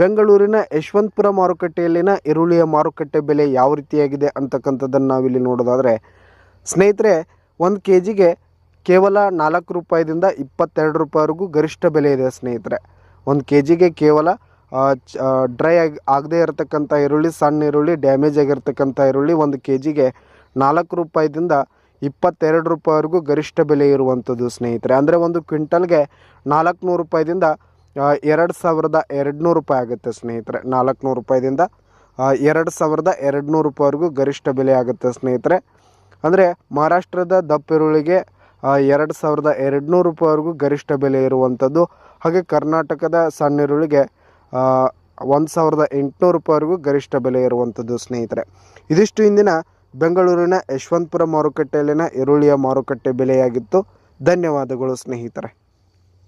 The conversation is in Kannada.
ಬೆಂಗಳೂರಿನ ಯಶವಂತಪುರ ಮಾರುಕಟ್ಟೆಯಲ್ಲಿನ ಈರುಳ್ಳಿಯ ಮಾರುಕಟ್ಟೆ ಬೆಲೆ ಯಾವ ರೀತಿಯಾಗಿದೆ ಅಂತಕ್ಕಂಥದ್ದನ್ನು ನಾವಿಲ್ಲಿ ನೋಡೋದಾದರೆ, ಸ್ನೇಹಿತರೆ, ಒಂದು ಕೆ ಜಿಗೆ ಕೇವಲ ನಾಲ್ಕು ರೂಪಾಯಿದಿಂದ ಇಪ್ಪತ್ತೆರಡು ರೂಪಾಯಿವರೆಗೂ ಗರಿಷ್ಠ ಬೆಲೆ ಇದೆ ಸ್ನೇಹಿತರೆ. ಒಂದು ಕೆ ಜಿಗೆ ಕೇವಲ ಡ್ರೈ ಆಗಿ, ಆಗದೇ ಇರತಕ್ಕಂಥ ಈರುಳ್ಳಿ, ಸಣ್ಣ ಈರುಳ್ಳಿ, ಡ್ಯಾಮೇಜ್ ಆಗಿರ್ತಕ್ಕಂಥ ಈರುಳ್ಳಿ ಒಂದು ಕೆ ಜಿಗೆ ನಾಲ್ಕು ರೂಪಾಯಿದಿಂದ ಇಪ್ಪತ್ತೆರಡು ರೂಪಾಯಿವರೆಗೂ ಗರಿಷ್ಠ ಬೆಲೆ ಇರುವಂಥದ್ದು ಸ್ನೇಹಿತರೆ. ಅಂದರೆ ಒಂದು ಕ್ವಿಂಟಲ್ಗೆ ನಾಲ್ಕುನೂರು ರೂಪಾಯಿದಿಂದ ಎರಡು ಸಾವಿರದ ಎರಡುನೂರು ರೂಪಾಯಿ ಆಗುತ್ತೆ ಸ್ನೇಹಿತರೆ, ನಾಲ್ಕುನೂರು ರೂಪಾಯಿದಿಂದ. ಎರಡು ಸಾವಿರದ ಎರಡುನೂರು ರೂಪಾಯಿವರೆಗೂ ಗರಿಷ್ಠ ಬೆಲೆ ಆಗುತ್ತೆ ಸ್ನೇಹಿತರೆ. ಅಂದರೆ ಮಹಾರಾಷ್ಟ್ರದ ದಪ್ಪೆರುಳಿಗೆ ಎರಡು ಸಾವಿರದ ಎರಡುನೂರು ರೂಪಾಯಿವರೆಗೂ ಗರಿಷ್ಠ ಬೆಲೆ ಇರುವಂಥದ್ದು. ಹಾಗೆ ಕರ್ನಾಟಕದ ಸಣ್ಣ ಒಂದು ಸಾವಿರದ ಎಂಟುನೂರು ರೂಪಾಯಿವರೆಗೂ ಗರಿಷ್ಠ ಬೆಲೆ ಇರುವಂಥದ್ದು ಸ್ನೇಹಿತರೆ. ಇದಿಷ್ಟು ಇಂದಿನ ಬೆಂಗಳೂರಿನ ಯಶವಂತಪುರ ಮಾರುಕಟ್ಟೆಯಲ್ಲಿನ ಈರುಳ್ಳಿಯ ಮಾರುಕಟ್ಟೆ ಬೆಲೆಯಾಗಿತ್ತು. ಧನ್ಯವಾದಗಳು ಸ್ನೇಹಿತರೆ.